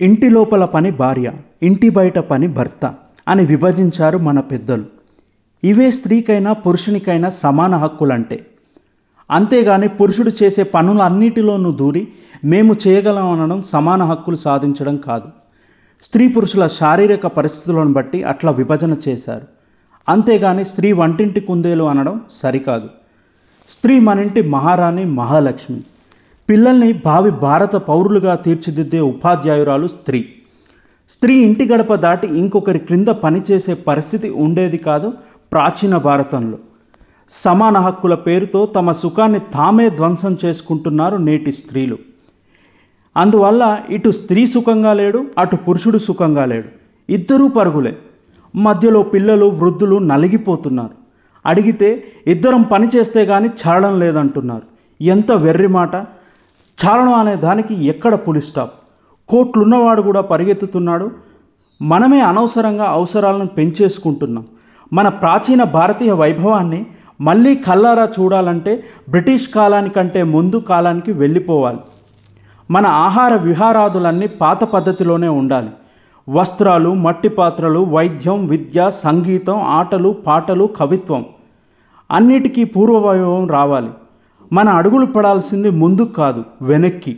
ఇంటి లోపల పని భార్య ఇంటి బయట పని భర్త అని విభజించారు మన పెద్దలు. ఇవే స్త్రీకైనా పురుషునికైనా సమాన హక్కులంటే. అంతేగాని పురుషుడు చేసే పనులన్నిటిలోనూ దూరి మేము చేయగలం అనడం సమాన హక్కులు సాధించడం కాదు. స్త్రీ పురుషుల శారీరక పరిస్థితులను బట్టి అట్లా విభజన చేశారు. అంతేగాని స్త్రీ వంటింటి కుందేలు అనడం సరికాదు. స్త్రీ మనింటి మహారాణి మహాలక్ష్మి. పిల్లల్ని భావి భారత పౌరులుగా తీర్చిదిద్దే ఉపాధ్యాయురాలు స్త్రీ. స్త్రీ ఇంటి గడప దాటి ఇంకొకరి క్రింద పనిచేసే పరిస్థితి ఉండేది కాదు ప్రాచీన భారతంలో. సమాన హక్కుల పేరుతో తమ సుఖాన్ని తామే ధ్వంసం చేసుకుంటున్నారు నేటి స్త్రీలు. అందువల్ల ఇటు స్త్రీ సుఖంగా లేడు అటు పురుషుడు సుఖంగా లేడు. ఇద్దరూ పరుగులే. మధ్యలో పిల్లలు వృద్ధులు నలిగిపోతున్నారు. అడిగితే ఇద్దరం పని చేస్తే కానీ చాలడం లేదంటున్నారు. ఎంత వెర్రి మాట! చాలడం అనే దానికి ఎక్కడ పులి స్టాప్ కోట్లున్నవాడు కూడా పరిగెత్తుతున్నాడు. మనమే అనవసరంగా అవసరాలను పెంచేసుకుంటున్నాం. మన ప్రాచీన భారతీయ వైభవాన్ని మళ్ళీ కల్లారా చూడాలంటే బ్రిటిష్ కాలానికంటే ముందు కాలానికి వెళ్ళిపోవాలి. మన ఆహార విహారాదులన్నీ పాత పద్ధతిలోనే ఉండాలి. వస్త్రాలు మట్టి పాత్రలు వైద్యం విద్య సంగీతం ఆటలు పాటలు కవిత్వం అన్నిటికీ పూర్వవైభవం రావాలి. మన అడుగులు పడాల్సింది ముందుకు కాదు వెనక్కి.